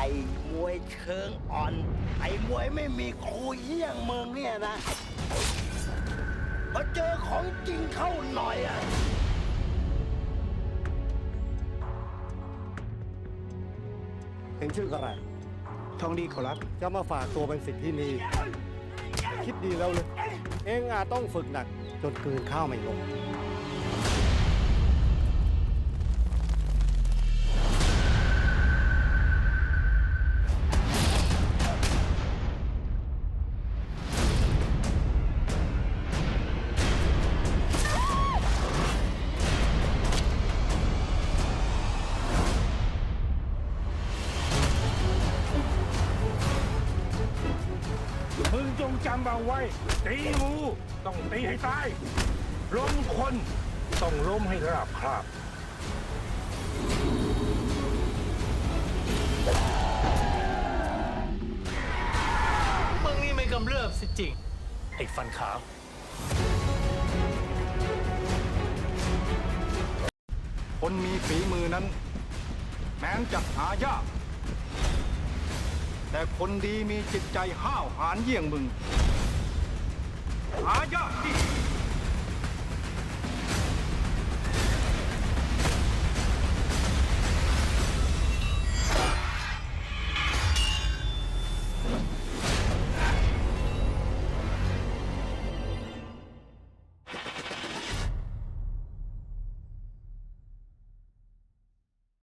อ้มวยเชิงอ่อน ไอ้มวยไม่มีครูเยี่ยงเมึงเนี่ยนะพอเจอของจริงเข้าหน่อยอะเองชื่ออะไรทองดีขอรับจะมาฝากตัวเป็นสิทธิ์ที่นี่คิดดีแล้วเลย เองอาจต้องฝึกหนัก จนกลืนข้าวไม่ลงมึง จงจำเอาไว้ ตีงูต้องตีให้ตายล้มคนต้องล้มให้ราบคาบมึงนี่ไม่กำเริบสิจริง ไอ้ฟันขาว คนมีฝีมือนั้น แม้นจะหายาก แต่คนดีมีจิตใจห้าวหาญเยี่ยงมึงหายากที่